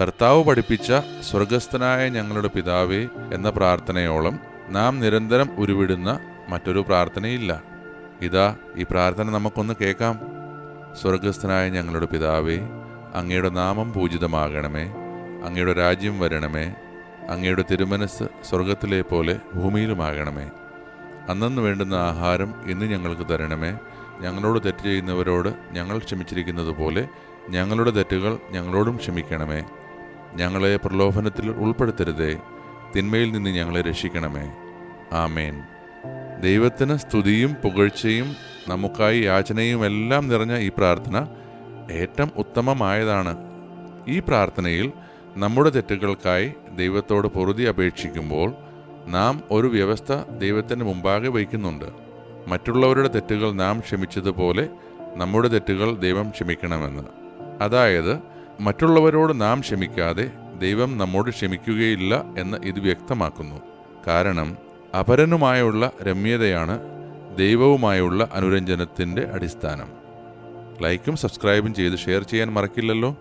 കർത്താവ് പഠിപ്പിച്ച സ്വർഗസ്ഥനായ ഞങ്ങളുടെ പിതാവേ എന്ന പ്രാർത്ഥനയോളം നാം നിരന്തരം ഉരുവിടുന്ന മറ്റൊരു പ്രാർത്ഥനയില്ല. ഇതാ ഈ പ്രാർത്ഥന നമുക്കൊന്ന് കേൾക്കാം. സ്വർഗസ്ഥനായ ഞങ്ങളുടെ പിതാവേ അങ്ങയുടെ നാമം പൂജിതമാകണമേ അങ്ങയുടെ രാജ്യം വരണമേ അങ്ങയുടെ തിരുമനസ് സ്വർഗത്തിലെ പോലെ ഭൂമിയിലുമാകണമേ. അന്നു വേണ്ടുന്ന ആഹാരം ഇന്ന് ഞങ്ങൾക്ക് തരണമേ ഞങ്ങളോട് തെറ്റ് ചെയ്യുന്നവരോട് ഞങ്ങൾ ക്ഷമിച്ചിരിക്കുന്നത് പോലെ ഞങ്ങളുടെ തെറ്റുകൾ ഞങ്ങളോടും ക്ഷമിക്കണമേ. ഞങ്ങളെ പ്രലോഭനത്തിൽ ഉൾപ്പെടുത്തരുതേ. തിന്മയിൽ നിന്ന് ഞങ്ങളെ രക്ഷിക്കണമേ. ആമേൻ. ദൈവത്തിന് സ്തുതിയും പുകഴ്ചയും നമുക്കായി യാചനയും എല്ലാം നിറഞ്ഞ ഈ പ്രാർത്ഥന ഏറ്റവും ഉത്തമമായതാണ്. ഈ പ്രാർത്ഥനയിൽ നമ്മുടെ തെറ്റുകൾക്കായി ദൈവത്തോട് പൊറുതി അപേക്ഷിക്കുമ്പോൾ നാം ഒരു വ്യവസ്ഥ ദൈവത്തിന് മുമ്പാകെ വയ്ക്കുന്നുണ്ട്. മറ്റുള്ളവരുടെ തെറ്റുകൾ നാം ക്ഷമിച്ചതുപോലെ നമ്മുടെ തെറ്റുകൾ ദൈവം ക്ഷമിക്കണമെന്ന്. അതായത് മറ്റുള്ളവരോട് നാം ക്ഷമിക്കാതെ ദൈവം നമ്മോട് ക്ഷമിക്കുകയില്ല എന്ന് ഇത് വ്യക്തമാക്കുന്നു. കാരണം അപരനുമായുള്ള രമ്യതയാണ് ദൈവവുമായുള്ള അനുരഞ്ജനത്തിന്റെ അടിസ്ഥാനം. ലൈക്കും സബ്സ്ക്രൈബും ചെയ്ത് ഷെയർ ചെയ്യാൻ മറക്കില്ലല്ലോ.